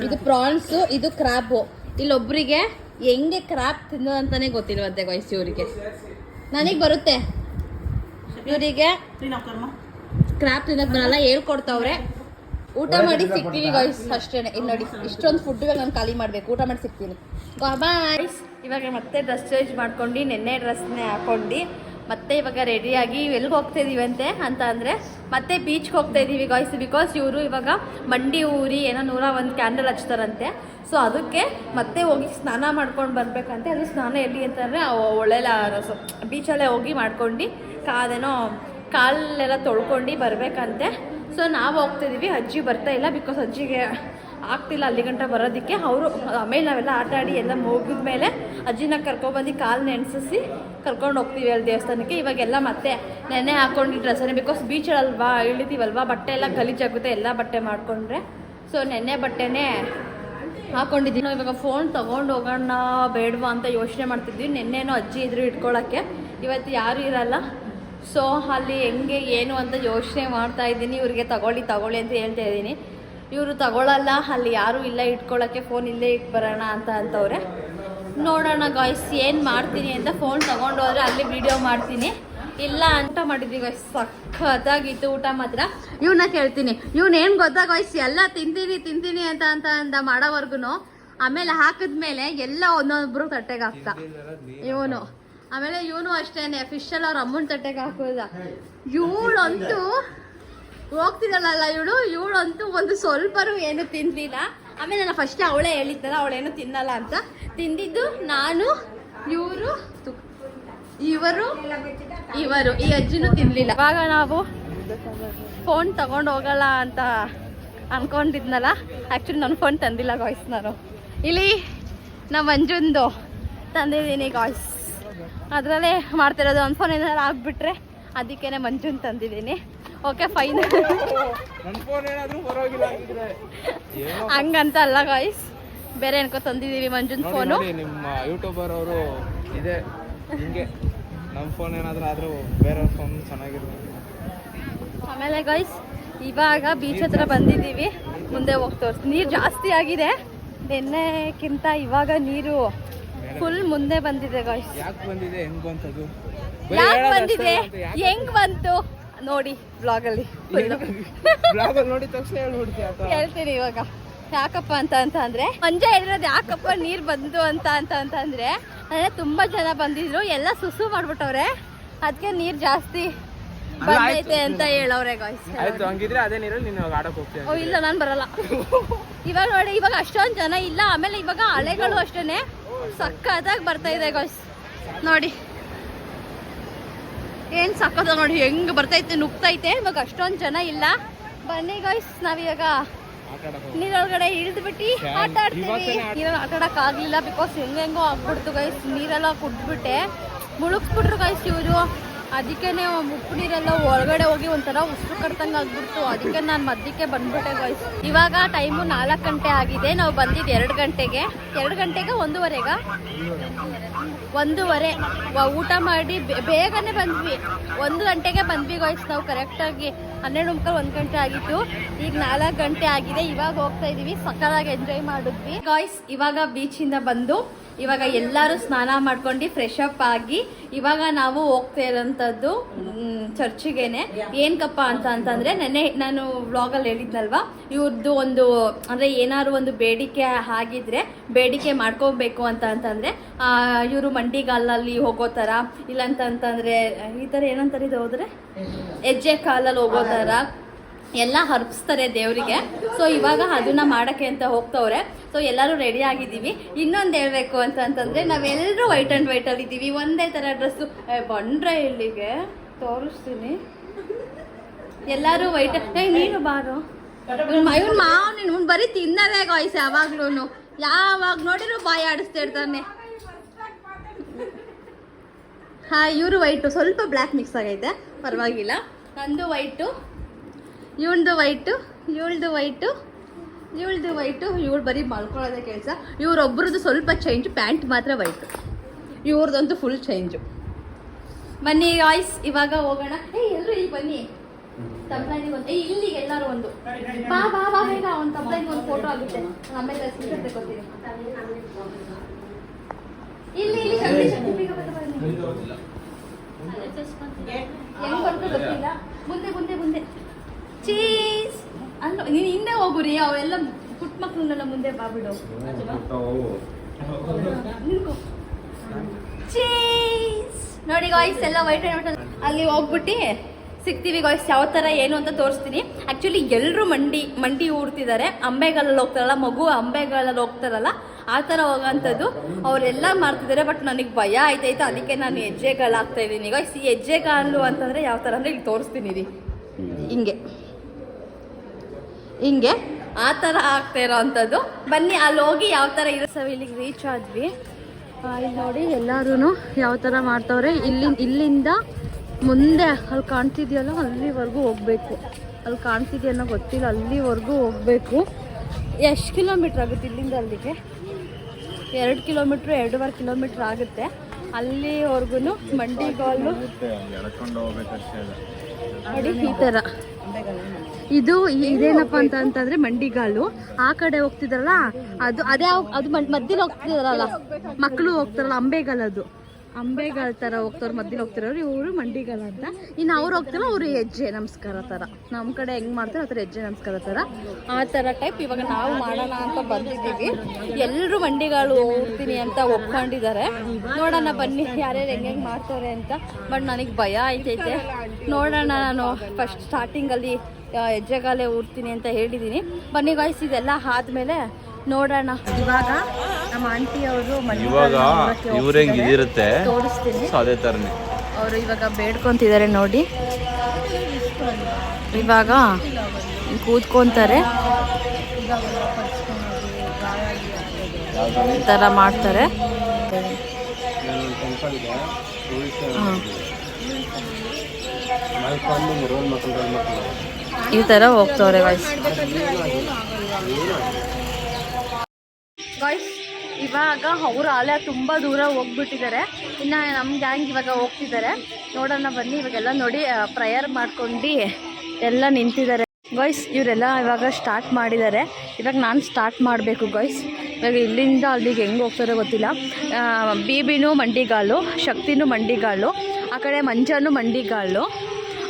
ಇದು ಪ್ರಾನ್ಸು ಇದು ಕ್ರಾಬು ಇಲ್ಲೊಬ್ರಿಗೆ ಹೆಂಗೆ ಕ್ರಾಬ್ ತಿನ್ನೋದಂತಾನೆ ಗೊತ್ತಿಲ್ವಂತೆ ಗೈಸ್ ಇವರಿಗೆ. ನನಗೆ ಬರುತ್ತೆ. ಇವರಿಗೆ ಕ್ರಾಪ್ ತಿನ್ನಕ್ ಬರಲ್ಲ ಹೇಳ್ಕೊಡ್ತಾವ್ರೆ. ಊಟ ಮಾಡಿ ಸಿಗ್ತೀವಿ ಗಾಯ್ಸ್ ಅಷ್ಟೇ ಇಲ್ಲಿ ನೋಡಿ ಇಷ್ಟೊಂದು ಫುಡ್ ನಾನು ಖಾಲಿ ಮಾಡ್ಬೇಕು. ಊಟ ಮಾಡಿ ಸಿಗ್ತೀನಿ. ಬಾಯ್ ಇವಾಗ ಮತ್ತೆ ಡ್ರೆಸ್ ಚೇಂಜ್ ಮಾಡ್ಕೊಂಡು ನೆನ್ನೆ ಡ್ರೆಸ್ನೇ ಹಾಕೊಂಡು ಮತ್ತೆ ಇವಾಗ ರೆಡಿಯಾಗಿ ಎಲ್ಲಿಗೆ ಹೋಗ್ತಾ ಇದೀವಿ ಅಂತೆ ಅಂದರೆ ಮತ್ತೆ ಬೀಚ್ಗೆ ಹೋಗ್ತಾ ಇದ್ದೀವಿ ಗಾಯ್ಸ್ ಬಿಕಾಸ್ ಇವರು ಇವಾಗ ಮಂಡಿ ಊರಿ ಏನೋ ನೂರ ಒಂದು ಕ್ಯಾಂಡಲ್ ಹಚ್ತಾರಂತೆ. ಸೊ ಅದಕ್ಕೆ ಮತ್ತೆ ಹೋಗಿ ಸ್ನಾನ ಮಾಡ್ಕೊಂಡು ಬರಬೇಕಂತೆ. ಅದು ಸ್ನಾನ ಎಲ್ಲಿ ಅಂತಂದರೆ ಒಳ್ಳೆಲ್ಲ ಬೀಚಲ್ಲೇ ಹೋಗಿ ಮಾಡ್ಕೊಂಡು ಕಾದೇನೋ ಕಾಲೆಲ್ಲ ತೊಳ್ಕೊಂಡು ಬರಬೇಕಂತೆ. ಸೊ ನಾವು ಹೋಗ್ತಿದ್ದೀವಿ ಅಜ್ಜಿ ಬರ್ತಾ ಇಲ್ಲ ಬಿಕಾಸ್ ಅಜ್ಜಿಗೆ ಆಗ್ತಿಲ್ಲ ಅಲ್ಲಿ ಗಂಟ ಬರೋದಕ್ಕೆ. ಅವರು ಆಮೇಲೆ ನಾವೆಲ್ಲ ಆಟ ಆಡಿ ಎಲ್ಲ ಮುಗಿದ ಮೇಲೆ ಅಜ್ಜಿನ ಕರ್ಕೊಬಂದು ಕಾಲು ನೆನೆಸಿಸಿ ಕರ್ಕೊಂಡು ಹೋಗ್ತೀವಿ ಅಲ್ಲಿ ದೇವಸ್ಥಾನಕ್ಕೆ. ಇವಾಗೆಲ್ಲ ಮತ್ತೆ ನೆನೆ ಹಾಕೊಂಡು ಡ್ರೆಸ್ಸನ್ನೇ ಬಿಕಾಸ್ ಬೀಚಲ್ಲಲ್ವಾ ಇಳಿತೀವಲ್ವಾ? ಬಟ್ಟೆ ಎಲ್ಲ ಗಲೀಜಾಗುತ್ತೆ ಎಲ್ಲ ಬಟ್ಟೆ ಮಾಡಿಕೊಂಡ್ರೆ. ಸೊ ನೆನ್ನೆ ಬಟ್ಟೆನೇ ಹಾಕೊಂಡಿದ್ದೀನಿ. ನಾವು ಇವಾಗ ಫೋನ್ ತೊಗೊಂಡು ಹೋಗೋಣ ಬೇಡವಾ ಅಂತ ಯೋಚನೆ ಮಾಡ್ತಿದ್ವಿ. ನೆನ್ನೆನೋ ಅಜ್ಜಿ ಇದ್ರು ಇಟ್ಕೊಳ್ಳೋಕ್ಕೆ ಇವತ್ತು ಯಾರು ಇರಲ್ಲ. ಸೊ ಅಲ್ಲಿ ಹೆಂಗೆ, ಏನು ಅಂತ ಯೋಚನೆ ಮಾಡ್ತಾ ಇದ್ದೀನಿ. ಇವ್ರಿಗೆ ತಗೊಳ್ಳಿ ತಗೊಳ್ಳಿ ಅಂತ ಹೇಳ್ತಾ ಇದ್ದೀನಿ. ಇವರು ತಗೊಳ್ಳಲ್ಲ ಅಲ್ಲಿ ಯಾರೂ ಇಲ್ಲ ಇಟ್ಕೊಳ್ಳೋಕ್ಕೆ ಫೋನ್ ಇಲ್ಲೇ ಇಟ್ಟು ಬರೋಣ ಅಂತ ಅಂತವ್ರೆ. ನೋಡೋಣ ಗಾಯ್ಸ್ ಏನು ಮಾಡ್ತೀನಿ ಅಂತ ಫೋನ್ ತೊಗೊಂಡು ಹೋದ್ರೆ ಅಲ್ಲಿ ವಿಡಿಯೋ ಮಾಡ್ತೀನಿ. ಇಲ್ಲ ಅಂತ ಮಾಡಿದ್ವಿ ಗಾಯ್ಸ್ ಸಖತ್ತಾಗಿತ್ತು ಊಟ ಮಾತ್ರ. ಇವನ್ನ ಕೇಳ್ತೀನಿ ಇವನೇನು ಗೊತ್ತಾ ಗಾಯ್ಸ್ ಎಲ್ಲ ತಿಂತೀನಿ ತಿಂತೀನಿ ಅಂತ ಅಂತ ಅಂದ ಮಾಡೋವರ್ಗು ಆಮೇಲೆ ಹಾಕಿದ್ಮೇಲೆ ಎಲ್ಲ ಒಂದೊಬ್ಬರು ತಟ್ಟೆಗೆ ಹಾಕ್ತಾ ಇವನು, ಆಮೇಲೆ ಇವನು ಅಷ್ಟೇನೆ ಫಿಶಲ್ಲಿ ಅವ್ರ ಅಮ್ಮನ ತಟ್ಟೆಗೆ ಹಾಕೋದ. ಇವಳಂತೂ ಹೋಗ್ತಿದ್ದಲ್ಲ ಇವಳು? ಇವಳು ಅಂತೂ ಒಂದು ಸ್ವಲ್ಪನೂ ಏನು ತಿಂದಿಲ್ಲ ಆಮೇಲೆ ನಾನು ಫಸ್ಟ್ ಅವಳೇ ಹೇಳಿದ್ದಲ್ಲ ಅವಳೇನು ತಿನ್ನಲ್ಲ ಅಂತ. ತಿಂದಿದ್ದು ನಾನು, ಇವರು ಇವರು ಇವರು. ಈ ಅಜ್ಜಿನೂ ತಿನ್ನಲಿಲ್ಲ ಇವಾಗ ನಾವು ಫೋನ್ ತಗೊಂಡು ಹೋಗಲ್ಲ ಅಂತ ಅನ್ಕೊಂಡಿದ್ನಲ್ಲ. ಆ್ಯಕ್ಚುಲಿ ನನ್ನ ಫೋನ್ ತಂದಿಲ್ಲ ಗಾಯ್ಸ್ ನಾನು. ಇಲ್ಲಿ ನಮ್ಮ ಮಂಜುಂದು ತಂದಿದ್ದೀನಿ ಗಾಯ್ಸ್ ಅದರಲ್ಲೇ ಮಾಡ್ತಿರೋದು ಒಂದು ಫೋನ್ ಏನಾದ್ರು ಆಗ್ಬಿಟ್ರೆ ಅದಕ್ಕೇನೆ ಮಂಜುನ್ ತಂದಿದ್ದೀನಿ. ಓಕೆ ಫೈನ್ ನನ್ನ ಫೋನ್ ಏನಾದ್ರೂ ಪರವಾಗಿಲ್ಲ ಆಗಿದ್ರೆ ಹಂಗಂತ ಅಲ್ಲ ಗಾಯ್ಸ್ ಬೇರೆ ಏನ್ಕೋ ತಂದಿದ್ದೀವಿ ಮಂಜುನ್ ಫೋನು ನಿಮ್ಮ ಯೂಟ್ಯೂಬರ್ ಅವರು ಇದೆ. ಹಿಂಗೆ. ನಮ್ಮ ಫೋನ್ ಏನಾದರೂ ಆದರೂ ಬೇರೆ ಫೋನ್ ಚೆನ್ನಾಗಿರುತ್ತೆ. ಆಮೇಲೆ ಗಾಯ್ಸ್ ಇವಾಗ ಬೀಚ್ ಹತ್ರ ಬಂದಿದ್ದೀವಿ. ಮುಂದೆ ಹೋಗ್ತೋರ್ಸ್ ನೀರು ಜಾಸ್ತಿ ಆಗಿದೆ. ನಿನ್ನೆಕ್ಕಿಂತ ಇವಾಗ ನೀರು ಫುಲ್ ಮುಂದೆ ಬಂದಿದೆ ಗಾಯ್ಸ್ ಯಾಕೆ ಬಂದಿದೆ? ಹೆಂಗ್ ಬಂತದು? ಯಾಕೆ ಬಂದಿದೆ? ಹೆಂಗ್ ಬಂತು? ನೋಡಿ ಬ್ಲಾಗ್ ಅಲ್ಲಿ ನೋಡಿ ತಕ್ಷಣ ಹೇಳ್ಬಿಡ್ತೀಯ ಆತ ಹೇಳ್ತೀನಿ ಇವಾಗ. ಯಾಕಪ್ಪ ಅಂತ ಅಂತ ಅಂದ್ರೆ ಮಂಜೆ ಹೇಳಿರೋದು ಯಾಕಪ್ಪ ನೀರ್ ಬಂತು ಅಂತ ಅಂತ ಅಂತ ಅಂದ್ರೆ ಅಂದ್ರೆ ತುಂಬಾ ಜನ ಬಂದಿದ್ರು. ಎಲ್ಲ ಸುಸು ಮಾಡ್ಬಿಟ್ಟವ್ರೆ. ಅದಕ್ಕೆ ನೀರ್ ಜಾಸ್ತಿ ಬಂದೈತೆ ಅಂತ ಹೇಳವ್ರೆ ಗಾಯ್ಸ್ ಆಯ್ತು ಹಂಗಿದ್ರೆ ಅದೇ ನೀರಲ್ಲಿ ನೀನು ಇವಾಗ ಆಡಕ್ ಹೋಗ್ತೀಯ ಓ ಇಲ್ಲ ನಾನು ಬರಲ್ಲ. ಇವಾಗ ನೋಡಿ ಇವಾಗ ಅಷ್ಟೊಂದು ಜನ ಇಲ್ಲ. ಆಮೇಲೆ ಇವಾಗ ಅಲೆಗಳು ಅಷ್ಟೇನೆ. ಸಕ್ಕತ್ತಾಗಿ ಬರ್ತಾ ಇದೆ ಗಾಯ್ಸ್ ನೋಡಿ. ಏನ್ ಸಕ್ಕತ್ತ ನೋಡಿ ಹೆಂಗ್ ಬರ್ತೈತೆ ನುಗ್ತೈತೆ. ಇವಾಗ ಅಷ್ಟೊಂದು ಜನ ಇಲ್ಲ. ಬನ್ನಿ ಗಾಯ್ಸ್ ನಾವಿವಾಗ. ನೀರೊಳಗಡೆ ಇಳಿದ್ಬಿಟ್ಟು ಆಟ ಆಡ್ತೀವಿ. ನೀರಲ್ಲಿ ಆಟ ಆಡಕ್ ಆಗ್ಲಿಲ್ಲ ಬಿಕಾಸ್ ಹೆಂಗೆಂಗೋ ಆಗ್ಬಿಡ್ತು ಗಾಯ್ಸ್ ನೀರೆಲ್ಲ ಕುಡ್ಬಿಟ್ಟೆ ಮುಳುಗ್ಸ್ಬಿಟ್ರು ಗಾಯ್ಸ್ ಇವರು. ಅದಕ್ಕೇನೆ ಉಪ್ಪು ನೀರೆಲ್ಲ ಒಳಗಡೆ ಹೋಗಿ ಒಂಥರ ಉಸ್ರು ಕಟ್ತಂಗೆ ಆಗ್ಬಿಡ್ತು. ಅದಕ್ಕೆ ನಾನು ಮಧ್ಯಕ್ಕೆ ಬಂದ್ಬಿಟ್ಟೆ ಗಾಯ್ಸ್ ಇವಾಗ ಟೈಮು ನಾಲ್ಕು ಗಂಟೆ ಆಗಿದೆ. ನಾವು ಬಂದಿದ್ದು ಎರಡು ಗಂಟೆಗೆ. ಎರಡು ಗಂಟೆಗೆ ಒಂದೂವರೆಗ? ಒಂದೂವರೆ ಊಟ ಮಾಡಿ ಬೇಗನೆ ಬಂದ್ವಿ. ಒಂದು ಗಂಟೆಗೆ ಬಂದ್ವಿ ಗಾಯ್ಸ್ ನಾವು ಕರೆಕ್ಟಾಗಿ ಹನ್ನೆರಡು ಮುಕ್ಕಾಲು ಒಂದು ಗಂಟೆ ಆಗಿತ್ತು ಈಗ ನಾಲ್ಕು ಗಂಟೆ ಆಗಿದೆ. ಇವಾಗ ಹೋಗ್ತಾ ಇದೀವಿ. ಸಕ್ಕದಾಗಿ ಎಂಜಾಯ್ ಮಾಡಿದ್ವಿ. ಗಾಯ್ಸ್ ಇವಾಗ ಬೀಚಿಂದ ಬಂದು, ಇವಾಗ ಎಲ್ಲರೂ ಸ್ನಾನ ಮಾಡ್ಕೊಂಡು ಫ್ರೆಶ್ ಅಪ್ ಆಗಿ, ಇವಾಗ ನಾವು ಹೋಗ್ತಾ ಇರೋಂಥದ್ದು ಚರ್ಚಿಗೆನೆ ಚರ್ಚಿಗೇನೆ. ಏನ್ಕಪ್ಪ ಅಂತ ಅಂತಂದ್ರೆ, ನೆನ್ನೆ ನಾನು ವ್ಲಾಗಲ್ಲಿ ಹೇಳಿದ್ನಲ್ವಾ ಇವ್ರದ್ದು ಒಂದು, ಅಂದರೆ ಏನಾದ್ರು ಒಂದು ಬೇಡಿಕೆ ಆಗಿದ್ರೆ ಬೇಡಿಕೆ ಮಾಡ್ಕೋಬೇಕು ಅಂತ ಅಂತಂದರೆ ಇವರು ಮಂಡಿಗಾಲಲ್ಲಿ ಹೋಗೋ ಥರ ಇಲ್ಲಂತಂತಂದರೆ ಈ ಥರ ಏನಂತಾರೆ ಇದು ಹೋದರೆ ಹೆಜ್ಜೆ ಕಾಲಲ್ಲಿ ಹೋಗೋ ಥರ ಎಲ್ಲ ಹರ್ಪಿಸ್ತಾರೆ ದೇವರಿಗೆ ಸೊ ಇವಾಗ ಅದನ್ನ ಮಾಡಕ್ಕೆ ಅಂತ ಹೋಗ್ತವ್ರೆ ಸೊ ಎಲ್ಲರೂ ರೆಡಿ ಆಗಿದ್ದೀವಿ ಇನ್ನೊಂದು ಹೇಳಬೇಕು ಅಂತ ಅಂತಂದ್ರೆ ನಾವೆಲ್ಲರೂ ವೈಟ್ ಆ್ಯಂಡ್ ವೈಟಲ್ಲಿ ಇದ್ದೀವಿ ಒಂದೇ ಥರ ಡ್ರೆಸ್ಸು ಬಂಡ್ರೆ ಇಲ್ಲಿಗೆ ತೋರಿಸ್ತೀನಿ ಎಲ್ಲರೂ ವೈಟ್ ನೀನು ಬಾರು ಇವ್ನು ಮಾವ್ ನೀನು ಬರೀ ತಿನ್ನದೇ ಗಾಯ್ಸ್ ಯಾವಾಗ್ಲೂ ಯಾವಾಗ ನೋಡಿದ್ರು ಬಾಯಿ ಆಡಿಸ್ತಾ ಇರ್ತಾನೆ. ಹಾ, ಇವರು ವೈಟು ಸ್ವಲ್ಪ ಬ್ಲ್ಯಾಕ್ ಮಿಕ್ಸ್ ಆಗೈತೆ. ಪರವಾಗಿಲ್ಲ. ನಂದು ವೈಟು ಇವಳ್ದು ವೈಟು ಇವಳ್ದು ವೈಟು ಇವಳ್ದು ವೈಟು ಇವಳು ಬರೀ ಮಲ್ಕೊಳ್ಳೋದೇ ಕೆಲಸ. ಇವ್ರೊಬ್ರದ್ದು ಸ್ವಲ್ಪ ಚೇಂಜ್ ಪ್ಯಾಂಟ್ ಮಾತ್ರ ವೈಟು ಇವ್ರದ್ದಂತೂ ಫುಲ್ ಚೇಂಜು ಬನ್ನಿ ಆಯ್ಸ್ ಇವಾಗ ಹೋಗೋಣ. ಏ ಎಲ್ಲರೂ ಇಲ್ಲಿ ಬನ್ನಿ. ತಪ್ಲೈನಿಗೆ ಒಂದು ಇಲ್ಲಿಗೆ ಎಲ್ಲರೂ ಒಂದು. ಬಾ ಬಾ ಬಾ ಬೇಗ ಒಂದು ತಪ್ಲೈನಿಗೆ ಒಂದು ಫೋಟೋ ಆಗುತ್ತೆ. ಆಮೇಲೆ ತಗೋತೀನಿ ಇಲ್ಲಿ ಇಲ್ಲಿ ಶಕ್ತಿ ಶಕ್ತಿ ಬೇಗ ಬೇಗ ಹೆಂಗ್ ಬರ್ತು ಗೊತ್ತಿಲ್ಲ. ಮುಂದೆ ಮುಂದೆ ಮುಂದೆ. ಚೀಸ್! ಅಲ್ಲ ನೀನು ಹಿಂದೆ ಹೋಗುರಿ ಅವೆಲ್ಲ ಪುಟ್ಟ ಮಕ್ಳನ್ನೆಲ್ಲ ಮುಂದೆ ಬಾಬಿಡು. ಚೀಸ್! ನೋಡಿ ಗಾಯ್ಸ್ ಎಲ್ಲ ವೈಟ್ ವೈಟ್ ಅಲ್ಲಿ ಹೋಗ್ಬಿಟ್ಟು. ಸಿಗ್ತೀವಿ ಗಾಯ್ಸ್ ಯಾವ ಥರ ಏನು ಅಂತ ತೋರಿಸ್ತೀನಿ. ಆ್ಯಕ್ಚುಲಿ ಎಲ್ಲರೂ ಮಂಡಿ ಮಂಡಿ ಊರ್ತಿದ್ದಾರೆ ಅಂಬೆಗಳಲ್ಲಿ ಹೋಗ್ತಾರಲ್ಲ, ಮಗು ಅಂಬೆಗಳಲ್ಲಿ ಹೋಗ್ತಾರಲ್ಲ, ಆ ಥರ ಹೋಗೋಂಥದ್ದು ಅವರೆಲ್ಲ ಮಾಡ್ತಿದ್ದಾರೆ ಬಟ್ ನನಗೆ ಭಯ ಆಯ್ತಾಯ್ತು. ಅದಕ್ಕೆ ನಾನು ಹೆಜ್ಜೆಗಳು ಆಗ್ತಾ ಇದ್ದೀನಿ ಗಾಯ್ಸ್ ಈ ಹೆಜ್ಜೆಗಾಲು ಅಂತಂದರೆ ಯಾವ ಥರ ಅಂದರೆ ಇಲ್ಲಿ ತೋರಿಸ್ತೀನಿ ಹಿಂಗೆ. ಹಿಂಗೆ ಆ ಥರ ಆಗ್ತಾ ಇರೋ ಅಂಥದ್ದು. ಬನ್ನಿ, ಅಲ್ಲಿ ಹೋಗಿ ಯಾವ ಥರ ಇರೋ ಸವಿ ಇಲ್ಲಿಗೆ ರೀಚ್ ಆದ್ವಿ. ಇಲ್ಲಿ ನೋಡಿ ಎಲ್ಲರೂ ಯಾವ ಥರ ಮಾಡ್ತವ್ರೆ. ಇಲ್ಲಿ ಇಲ್ಲಿಂದ ಮುಂದೆ ಅಲ್ಲಿ ಕಾಣ್ತಿದೆಯಲ್ಲ, ಅಲ್ಲಿವರೆಗೂ ಹೋಗ್ಬೇಕು. ಅಲ್ಲಿ ಕಾಣ್ತಿದೆಯನ್ನೋ ಗೊತ್ತಿಲ್ಲ, ಅಲ್ಲಿವರೆಗೂ ಹೋಗ್ಬೇಕು. ಎಷ್ಟು ಕಿಲೋಮೀಟ್ರ್ ಆಗುತ್ತೆ ಇಲ್ಲಿಂದ ಅಲ್ಲಿಗೆ? ಎರಡು ಕಿಲೋಮೀಟ್ರ್, ಎರಡೂವರೆ ಕಿಲೋಮೀಟ್ರ್ ಆಗುತ್ತೆ. ಅಲ್ಲಿವರೆಗೂ ಮಂಡಿಗಾಲು ಅಡಿ ಈ ಥರ ಇದು ಇದೇನಪ್ಪ ಅಂತ ಅಂತಂದ್ರೆ ಮಂಡಿಗಾಲು. ಆ ಕಡೆ ಹೋಗ್ತಿದ್ರಲ್ಲ, ಅದು ಅದೇ ಅದು ಮಧ್ಯದಲ್ಲಿ ಹೋಗ್ತಿದಾರಲ್ಲ, ಮಕ್ಕಳು ಹೋಗ್ತಾರಲ್ಲ ಅಂಬೆಗಾಲ್ ಅದು ಅಂಬೆಗಾಲ್ ತರ ಹೋಗ್ತಾರ ಮಧ್ಯದಲ್ಲಿ ಹೋಗ್ತಿರೋರು, ಇವರು ಮಂಡಿಗಾಲ ಅಂತ. ಇನ್ನು ಅವ್ರು ಹೋಗ್ತಾರ ಅವರು ಹೆಜ್ಜೆ ನಮಸ್ಕಾರ ತರ. ನಮ್ಮ ಕಡೆ ಹೆಂಗ್ ಮಾಡ್ತಾರೆ ಆ ಥರ ಹೆಜ್ಜೆ ನಮಸ್ಕಾರ ತರ. ಆ ಥರ ಟೈಪ್ ಇವಾಗ ನಾವು ಮಾಡೋಣ ಅಂತ ಬಂದಿದ್ದೀವಿ. ಎಲ್ಲರೂ ಮಂಡಿಗಳು ಹೋಗ್ತೀನಿ ಅಂತ ಒಪ್ಕೊಂಡಿದ್ದಾರೆ. ನೋಡೋಣ ಬನ್ನಿ ಯಾರ್ಯಾರು ಹೆಂಗ್ ಹೆಂಗೆ ಮಾಡ್ತಾರೆ ಅಂತ. ಬಟ್ ನನಗೆ ಭಯ ಆಯ್ತೈತೆ. ನೋಡೋಣ ನಾನು ಫಸ್ಟ್ ಸ್ಟಾರ್ಟಿಂಗಲ್ಲಿ ಹೆಜ್ಜೆಗಾಲೆ ಊರ್ತೀನಿ ಅಂತ ಹೇಳಿದ್ದೀನಿ ಬನ್ನಿ ಗಾಯ್ಸ್ ಇದೆಲ್ಲ ಆದ್ಮೇಲೆ ನೋಡೋಣ. ಇವಾಗ ನಮ್ಮ ಆಂಟಿ ಅವರು ಇವಾಗ ಇವ್ರ ಹೆಂಗ್ ಇದಿರುತ್ತೆ? ತೋರಿಸ್ತೀನಿ. ಸೊ ಅದೇ ಥರನೇ. ಅವರು ಇವಾಗ ಬೇಡ್ಕೊಂತಿದ್ದಾರೆ ನೋಡಿ. ಇವಾಗ ಕೂತ್ಕೊಂತಾರೆ. ಈ ಥರ ಮಾಡ್ತಾರೆ. ಈ ಥರ ಹೋಗ್ತವ್ರೆ ಗಾಯ್ಸ್ ಗಾಯ್ಸ್ ಇವಾಗ ಅವರು ಅಲೆ ತುಂಬ ದೂರ ಹೋಗ್ಬಿಟ್ಟಿದ್ದಾರೆ. ಇನ್ನು ನಮ್ಮ ಗ್ಯಾಂಗ್ ಇವಾಗ ಹೋಗ್ತಿದ್ದಾರೆ. ನೋಡೋಣ ಬನ್ನಿ, ಇವಾಗೆಲ್ಲ ನೋಡಿ ಪ್ರೇಯರ್ ಮಾಡ್ಕೊಂಡು ಎಲ್ಲ ನಿಂತಿದ್ದಾರೆ. ಗಾಯ್ಸ್ ಇವರೆಲ್ಲ ಇವಾಗ ಸ್ಟಾರ್ಟ್ ಮಾಡಿದ್ದಾರೆ. ಇವಾಗ ನಾನು ಸ್ಟಾರ್ಟ್ ಮಾಡಬೇಕು ಗಾಯ್ಸ್ ಇವಾಗ ಇಲ್ಲಿಂದ ಅಲ್ಲಿಗೆ ಹೆಂಗೆ ಹೋಗ್ತಾರೋ ಗೊತ್ತಿಲ್ಲ. ಬಿ ಬಿನೂ ಮಂಡಿಗಾಲು, ಶಕ್ತಿನೂ ಮಂಡಿಗಾಲು, ಆ ಕಡೆ ಮಂಜಾನು ಮಂಡಿಗಾಲು.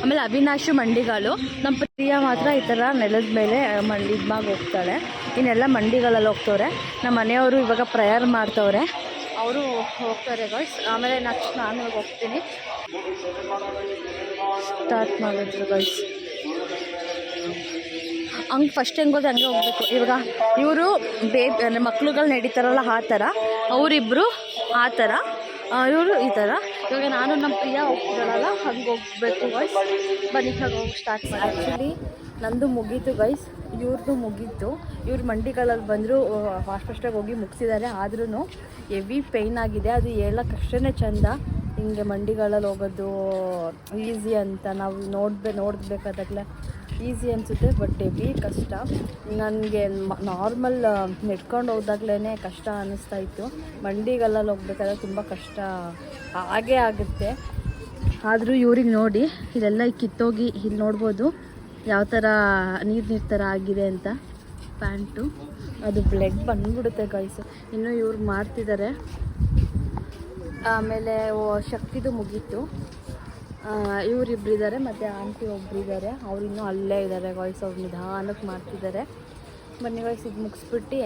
ಆಮೇಲೆ ಅವಿನಾಶು ಮಂಡಿಗಳು. ನಮ್ಮ ಪ್ರಿಯ ಮಾತ್ರ ಈ ಥರ ನೆಲದ ಮೇಲೆ ಮಂಡಿ ಇದ್ಮಾಗ ಹೋಗ್ತಾಳೆ. ಇನ್ನೆಲ್ಲ ಮಂಡಿಗಳಲ್ಲಿ ಹೋಗ್ತವ್ರೆ. ನಮ್ಮ ಮನೆಯವರು ಇವಾಗ ಪ್ರೇಯರ್ ಮಾಡ್ತವ್ರೆ. ಅವರು ಹೋಗ್ತಾರೆ ಗಾಯ್ಸ್ ಆಮೇಲೆ ನೆಕ್ಸ್ಟ್ ನಾನು ಇವಾಗ ಹೋಗ್ತೀನಿ. ಸ್ಟಾರ್ಟ್ ಮಾಡಿದ್ರು ಗಾಯ್ಸ್ ಹಂಗೆ ಫಸ್ಟ್ ಹೆಂಗೆ ಹೋದ್ರೆ ಹಂಗೆ ಹೋಗ್ಬೇಕು. ಇವಾಗ ಇವರು ಬೇಬಿ ಅಂದರೆ ಮಕ್ಳುಗಳು ನಡೀತಾರಲ್ಲ ಆ ಥರ ಅವರಿಬ್ಬರು ಆ ಥರ ಇವರು ಈ ಥರ ಇವಾಗ ನಾನು ನಮ್ಮ ಪ್ರಿಯ ಹೋಗ್ತಿರಲ್ಲ ಹಂಗೆ ಹೋಗ್ಬೇಕು ಗೈಸ್ ಬನ್ನಿ ಹಾಗೆ ಸ್ಟಾರ್ಟ್ ಮಾಡಿ ಆ್ಯಕ್ಚುಲಿ ನಂದು ಮುಗೀತು ಗೈಸ್ ಇವ್ರದ್ದು ಮುಗೀತು. ಇವ್ರು ಮಂಡಿಗಳಲ್ಲಿ ಬಂದರೂ ಫಾಸ್ಟ್ ಫಾಸ್ಟಾಗಿ ಹೋಗಿ ಮುಗಿಸಿದ್ದಾರೆ. ಆದ್ರೂ ಹೆವಿ ಪೇಯ್ನ್ ಆಗಿದೆ. ಅದು ಹೇಳೋಕ್ಕಷ್ಟೇ ಚೆಂದ. ಹಿಂಗೆ ಮಂಡಿಗಳಲ್ಲಿ ಹೋಗೋದು ಈಸಿ ಅಂತ ನಾವು ನೋಡ್ಬೇ, ನೋಡ್ಬೇಕಾದಾಗಲೇ. ಈಸಿ ಅನಿಸುತ್ತೆ ಬಟ್ ಹೆವಿ ಕಷ್ಟ. ನನಗೆ ನಾರ್ಮಲ್ ನೆಡ್ಕೊಂಡು ಹೋದಾಗ್ಲೇ ಕಷ್ಟ ಅನ್ನಿಸ್ತಾ ಇತ್ತು. ಮಂಡಿಗಲ್ಲಲ್ಲಿ ಹೋಗ್ಬೇಕಾದ್ರೆ ತುಂಬ ಕಷ್ಟ ಹಾಗೇ ಆಗುತ್ತೆ. ಆದರೂ ಇವ್ರಿಗೆ ನೋಡಿ ಇದೆಲ್ಲ ಕಿತ್ತೋಗಿ ಇಲ್ಲಿ ನೋಡ್ಬೋದು, ಯಾವ ಥರ ನೀರು ನೀರು ಥರ ಆಗಿದೆ ಅಂತ. ಪ್ಯಾಂಟು. ಅದು ಬ್ಲಡ್ ಬಂದ್ಬಿಡುತ್ತೆ ಗೈಸು ಇನ್ನೂ ಇವ್ರು ಮಾಡ್ತಿದ್ದಾರೆ ಆಮೇಲೆ ಶಕ್ತಿದು ಮುಗೀತು. ಇವರಿಬ್ರು ಇದ್ದಾರೆ ಮತ್ತು ಆಂಟಿ ಒಬ್ಬರಿದ್ದಾರೆ ಅವ್ರು ಇನ್ನೂ ಅಲ್ಲೇ ಇದ್ದಾರೆ ಗಾಯ್ಸ್ ಅವ್ರು ನಿಧಾನಕ್ಕೆ ಮಾಡ್ತಿದ್ದಾರೆ ಬನ್ನಿ ವಾಯ್ಸ್ ಇದು ಮುಗಿಸ್ಬಿಟ್ಟು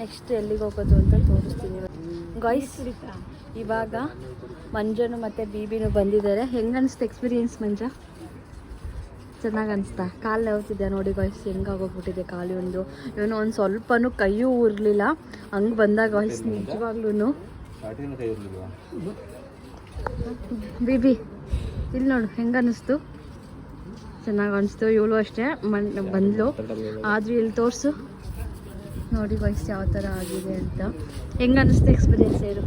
ನೆಕ್ಸ್ಟ್ ಎಲ್ಲಿಗೆ ಹೋಗೋದು ಅಂತ ತೋರಿಸ್ತೀನಿ. ಗಾಯ್ಸ್ ಇವಾಗ ಮಂಜನು ಮತ್ತು ಬೀಬಿನೂ ಬಂದಿದ್ದಾರೆ. ಹೆಂಗೆ ಅನಿಸ್ತು ಎಕ್ಸ್ಪೀರಿಯನ್ಸ್ ಮಂಜ? ಚೆನ್ನಾಗಿ ಅನಿಸ್ತಾ? ಕಾಲು ನೋವ್ತಿದ್ದೆ ನೋಡಿ ಗಾಯ್ಸ್ ಹೆಂಗಾಗೋಗ್ಬಿಟ್ಟಿದೆ ಕಾಲು ಒಂದು. ಇವನು ಒಂದು ಸ್ವಲ್ಪನೂ ಕೈಯೂ ಊರಲಿಲ್ಲ. ಹಂಗೆ ಬಂದಾಗ ಗಾಯ್ಸ್ ನಿಜವಾಗ್ಲೂ ಬಿಬಿ, ಇಲ್ಲಿ ನೋಡು, ಹೆಂಗೆ ಅನಿಸ್ತು? ಚೆನ್ನಾಗಿ ಅನಿಸ್ತು, ಇವಳು ಅಷ್ಟೇ, ಮನ್, ಬಂದ್ಲು. ಆದರೂ ಇಲ್ಲಿ ತೋರಿಸು. ನೋಡಿ ವಯಸ್ಸು ಯಾವ ಥರ ಆಗಿದೆ ಅಂತ. ಹೆಂಗ ಅನ್ನಿಸ್ತು ಎಕ್ಸ್ಪೀರಿಯನ್ಸ್ ಏನು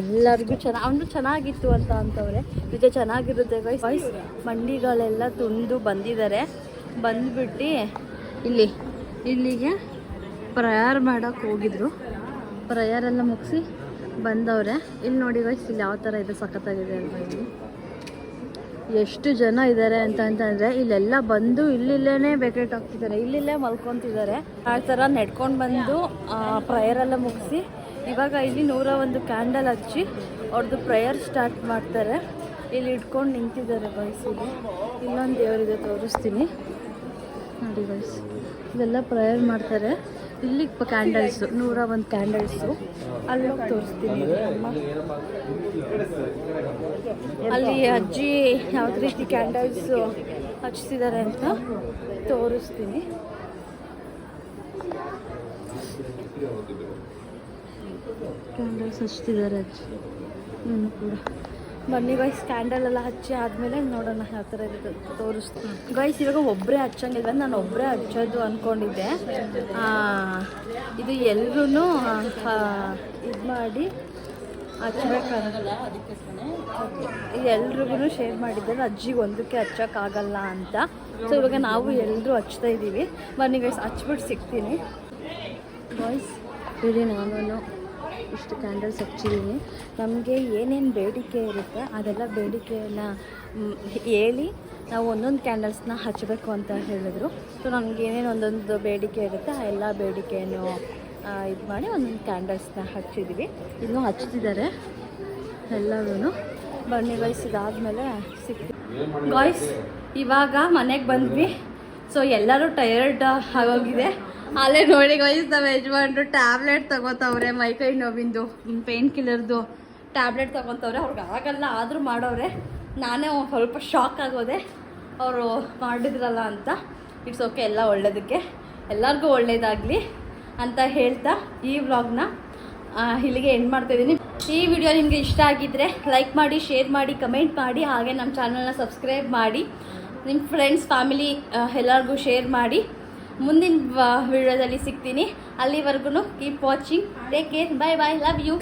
ಎಲ್ಲರಿಗೂ ಚೆನ್ನಾಗಿ ಅವನು ಚೆನ್ನಾಗಿತ್ತು ಅಂತ ಅಂತವ್ರೆ. ನಿಜ ಚೆನ್ನಾಗಿರುತ್ತೆ ವಯಸ್ಸು ವಾಯ್ಸ್ ಮಂಡಿಗಳೆಲ್ಲ ತುಂಡು ಬಂದಿದ್ದಾರೆ ಬಂದ್ಬಿಟ್ಟು ಇಲ್ಲಿ, ಇಲ್ಲಿಗೆ ಪ್ರಯಾರ್ ಮಾಡೋಕ್ಕೆ ಹೋಗಿದ್ರು. ಪ್ರಯಾರೆಲ್ಲ ಮುಗಿಸಿ ಬಂದವ್ರೆ. ಇಲ್ಲಿ ನೋಡಿ ಗೈಸ್ ಇಲ್ಲಿ ಯಾವ ಥರ ಇದೆ ಸಖತ್ತಾಗಿದೆ ಅಲ್ವಾ ಇಲ್ಲಿ ಎಷ್ಟು ಜನ ಇದ್ದಾರೆ ಅಂತ ಅಂತಂದರೆ ಇಲ್ಲೆಲ್ಲ ಬಂದು ಇಲ್ಲಿಲ್ಲೇ ಬೇಕೇಟ್ ಆಗ್ತಿದ್ದಾರೆ ಇಲ್ಲಿಲ್ಲೇ ಮಲ್ಕೊತಿದ್ದಾರೆ ಆ ಥರ ನೆಡ್ಕೊಂಡು ಬಂದು ಪ್ರೇಯರ್ ಎಲ್ಲ ಮುಗಿಸಿ, ಇವಾಗ ಇಲ್ಲಿ ನೂರ ಒಂದು ಕ್ಯಾಂಡಲ್ ಹಚ್ಚಿ ಅವ್ರದ್ದು ಪ್ರೇಯರ್ ಸ್ಟಾರ್ಟ್ ಮಾಡ್ತಾರೆ. ಇಲ್ಲಿ ಇಟ್ಕೊಂಡು ನಿಂತಿದ್ದಾರೆ ಬಾಯ್ಸ್ ಇನ್ನೊಂದು ದೇವರಿದೆ ತೋರಿಸ್ತೀನಿ. ನೋಡಿ ಬಾಯ್ಸ್ ಇದೆಲ್ಲ ಪ್ರೇಯರ್ ಮಾಡ್ತಾರೆ. ಇಲ್ಲಿ ಕ್ಯಾಂಡಲ್ಸು ನೂರ ಒಂದು ಕ್ಯಾಂಡಲ್ಸು ಹೋಗಿ ತೋರಿಸ್ತೀನಿ. ಅಲ್ಲಿ ಅಜ್ಜಿ ಯಾವ ರೀತಿ ಕ್ಯಾಂಡಲ್ಸ್ ಹಚ್ತಿದ್ದಾರೆ ಅಂತ ತೋರಿಸ್ತೀನಿ. ಕ್ಯಾಂಡಲ್ಸ್ ಹಚ್ತಿದ್ದಾರೆ ಅಜ್ಜಿ. ನಾನು ಕೂಡ. ಬನ್ನಿ ಗೈಸ್ ಕ್ಯಾಂಡಲ್ ಎಲ್ಲ ಹಚ್ಚಿ ಆದಮೇಲೆ ನೋಡೋಣ ಯಾವ ಥರ ಇದೆ ತೋರಿಸ್ತೀನಿ. ಗಾಯ್ಸ್ ಇವಾಗ ಒಬ್ಬರೇ ಹಚ್ಚಂಗಿಲ್ಲ ನಾನು ಒಬ್ಬರೇ ಹಚ್ಚೋದು ಅಂದ್ಕೊಂಡಿದ್ದೆ ಇದು ಎಲ್ರೂ ಇದು ಮಾಡಿ ಹಚ್ಬೇಕಂತ. ಎಲ್ರಿಗೂ ಶೇರ್ ಮಾಡಿದ್ದಾರೆ ಅಜ್ಜಿಗೆ ಒಂದಕ್ಕೆ ಹಚ್ಚೋಕ್ಕಾಗಲ್ಲ ಅಂತ. ಸೊ ಇವಾಗ ನಾವು ಎಲ್ಲರೂ ಹಚ್ತಾ ಇದ್ದೀವಿ ಬನ್ನಿ ಗೈಸ್ ಹಚ್ಬಿಟ್ಟು ಸಿಗ್ತೀನಿ. ಬಾಯ್ಸ್ ಇರಿ ನಾನು ಇಷ್ಟು ಕ್ಯಾಂಡಲ್ಸ್ ಹಚ್ಚಿದ್ದೀನಿ. ನಮಗೆ ಏನೇನು ಬೇಡಿಕೆ ಇರುತ್ತೆ ಅದೆಲ್ಲ ಬೇಡಿಕೆಯನ್ನು ಹೇಳಿ ನಾವು ಒಂದೊಂದು ಕ್ಯಾಂಡಲ್ಸ್ನ ಹಚ್ಚಬೇಕು ಅಂತ ಹೇಳಿದ್ರು. ಸೊ ನಮ್ಗೆ ಏನೇನು ಒಂದೊಂದು ಬೇಡಿಕೆ ಇರುತ್ತೆ ಆ ಎಲ್ಲ ಬೇಡಿಕೆಯನ್ನು ಇದು ಮಾಡಿ ಒಂದೊಂದು ಕ್ಯಾಂಡಲ್ಸ್ನ ಹಚ್ಚಿದ್ದೀವಿ ಇನ್ನೂ ಹಚ್ತಿದ್ದಾರೆ ಎಲ್ಲರೂ ಬನ್ನಿ ಗೈಸ್ ಇದಾದಮೇಲೆ ಸಿಕ್ತಿ ಗಾಯ್ಸ್ ಇವಾಗ ಮನೆಗೆ ಬಂದ್ವಿ. ಸೊ ಎಲ್ಲರೂ ಟಯರ್ಡ್ ಆಗೋಗಿದೆ. ಅಲ್ಲೇ ನೋಡಿ ಗೈಸ್ ನಮ್ಮ ಯಜಮಾನ್ರು ಟ್ಯಾಬ್ಲೆಟ್ ತಗೋತವ್ರೆ ಮೈಕೈ ನೋವಿಂದು ಪೇನ್ ಕಿಲ್ಲರ್ದು ಟ್ಯಾಬ್ಲೆಟ್ ತಗೊತವ್ರೆ. ಅವ್ರಿಗೆ ಆಗಲ್ಲ, ಆದರೂ ಮಾಡೋರೆ ನಾನೇ ಸ್ವಲ್ಪ ಶಾಕ್ ಆಗೋದೆ. ಅವರು ಮಾಡಿದ್ರಲ್ಲ ಅಂತ. ಇಟ್ಸ್ ಓಕೆ ಎಲ್ಲ ಒಳ್ಳೇದಕ್ಕೆ. ಎಲ್ಲರಿಗೂ ಒಳ್ಳೇದಾಗಲಿ ಅಂತ ಹೇಳ್ತಾ ಈ ವ್ಲಾಗ್ನ ಇಲ್ಲಿಗೆ ಎಂಡ್ ಮಾಡ್ತಾ ಇದ್ದೀನಿ ಈ ವಿಡಿಯೋ ನಿಮಗೆ ಇಷ್ಟ ಆಗಿದ್ದರೆ ಲೈಕ್ ಮಾಡಿ ಶೇರ್ ಮಾಡಿ ಕಮೆಂಟ್ ಮಾಡಿ, ಹಾಗೆ ನಮ್ಮ ಚಾನಲ್ನ ಸಬ್ಸ್ಕ್ರೈಬ್ ಮಾಡಿ ನಿಮ್ಮ ಫ್ರೆಂಡ್ಸ್ ಫ್ಯಾಮಿಲಿ ಎಲ್ಲರಿಗೂ ಶೇರ್ ಮಾಡಿ. ಮುಂದಿನ ವಿಡಿಯೋದಲ್ಲಿ ಸಿಗ್ತೀನಿ. ಅಲ್ಲಿವರೆಗೂ keep watching take care bye bye love you